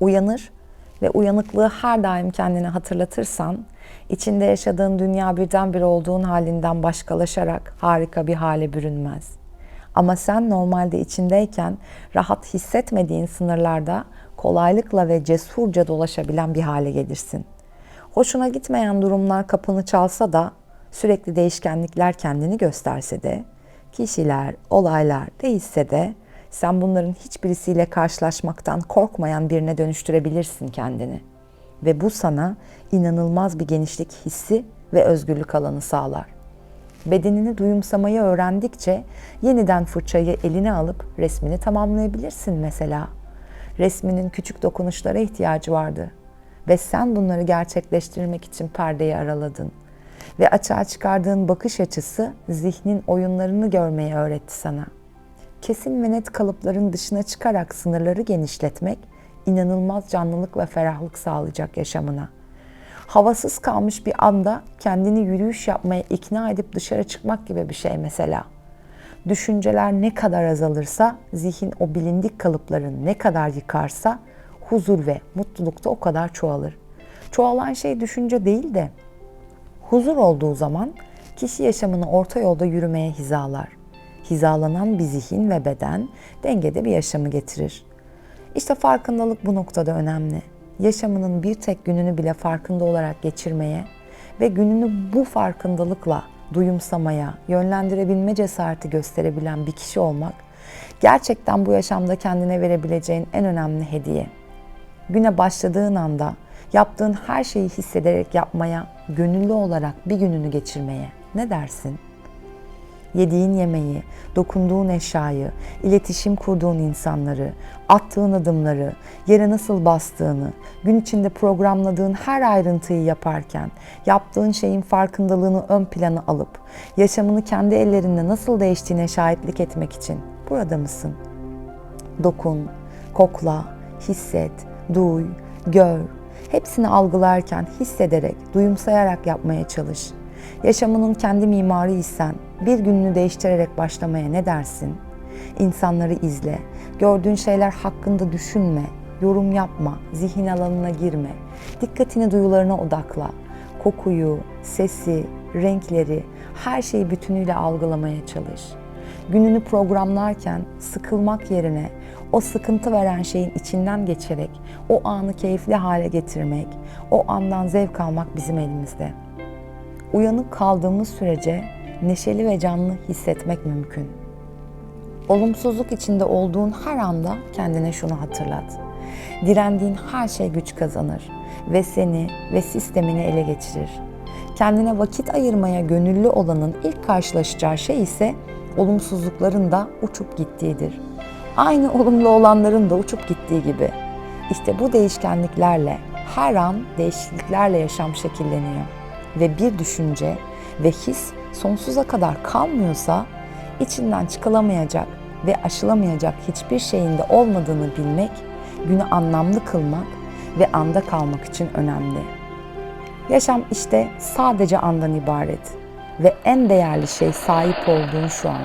Uyanır ve uyanıklığı her daim kendine hatırlatırsan, içinde yaşadığın dünya birdenbire olduğun halinden başkalaşarak harika bir hale bürünmez. Ama sen normalde içindeyken rahat hissetmediğin sınırlarda kolaylıkla ve cesurca dolaşabilen bir hale gelirsin. Hoşuna gitmeyen durumlar kapını çalsa da, sürekli değişkenlikler kendini gösterse de, kişiler, olaylar değişse de sen bunların hiçbirisiyle karşılaşmaktan korkmayan birine dönüştürebilirsin kendini. Ve bu sana inanılmaz bir genişlik hissi ve özgürlük alanı sağlar. Bedenini duyumsamayı öğrendikçe yeniden fırçayı eline alıp resmini tamamlayabilirsin mesela. Resminin küçük dokunuşlara ihtiyacı vardı ve sen bunları gerçekleştirmek için perdeyi araladın. Ve açığa çıkardığın bakış açısı zihnin oyunlarını görmeyi öğretti sana. Kesin ve net kalıpların dışına çıkarak sınırları genişletmek inanılmaz canlılık ve ferahlık sağlayacak yaşamına. Havasız kalmış bir anda kendini yürüyüş yapmaya ikna edip dışarı çıkmak gibi bir şey mesela. Düşünceler ne kadar azalırsa, zihin o bilindik kalıpların ne kadar yıkarsa huzur ve mutluluk da o kadar çoğalır. Çoğalan şey düşünce değil de huzur olduğu zaman kişi yaşamını orta yolda yürümeye hizalar. Hizalanan bir zihin ve beden dengede bir yaşamı getirir. İşte farkındalık bu noktada önemli. Yaşamının bir tek gününü bile farkında olarak geçirmeye ve gününü bu farkındalıkla duyumsamaya, yönlendirebilme cesareti gösterebilen bir kişi olmak gerçekten bu yaşamda kendine verebileceğin en önemli hediye. Güne başladığın anda yaptığın her şeyi hissederek yapmaya, gönüllü olarak bir gününü geçirmeye ne dersin? Yediğin yemeği, dokunduğun eşyayı, iletişim kurduğun insanları, attığın adımları, yere nasıl bastığını, gün içinde programladığın her ayrıntıyı yaparken, yaptığın şeyin farkındalığını ön plana alıp, yaşamını kendi ellerinle nasıl değiştiğine şahitlik etmek için burada mısın? Dokun, kokla, hisset, duy, gör. Hepsini algılarken, hissederek, duyumsayarak yapmaya çalış. Yaşamının kendi mimarıysan bir gününü değiştirerek başlamaya ne dersin? İnsanları izle, gördüğün şeyler hakkında düşünme, yorum yapma, zihin alanına girme. Dikkatini duyularına odakla. Kokuyu, sesi, renkleri, her şeyi bütünüyle algılamaya çalış. Gününü programlarken sıkılmak yerine o sıkıntı veren şeyin içinden geçerek o anı keyifli hale getirmek, o andan zevk almak bizim elimizde. Uyanık kaldığımız sürece neşeli ve canlı hissetmek mümkün. Olumsuzluk içinde olduğun her anda kendine şunu hatırlat. Direndiğin her şey güç kazanır ve seni ve sistemini ele geçirir. Kendine vakit ayırmaya gönüllü olanın ilk karşılaşacağı şey ise olumsuzlukların da uçup gittiğidir. Aynı olumlu olanların da uçup gittiği gibi. İşte bu değişkenliklerle her an değişikliklerle yaşam şekilleniyor ve bir düşünce ve his sonsuza kadar kalmıyorsa içinden çıkılamayacak ve aşılamayacak hiçbir şeyin de olmadığını bilmek, günü anlamlı kılmak ve anda kalmak için önemli. Yaşam işte sadece andan ibaret ve en değerli şey sahip olduğun şu an.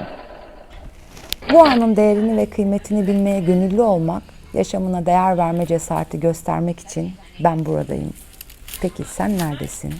Bu anın değerini ve kıymetini bilmeye gönüllü olmak, yaşamına değer verme cesareti göstermek için ben buradayım. Peki sen neredesin?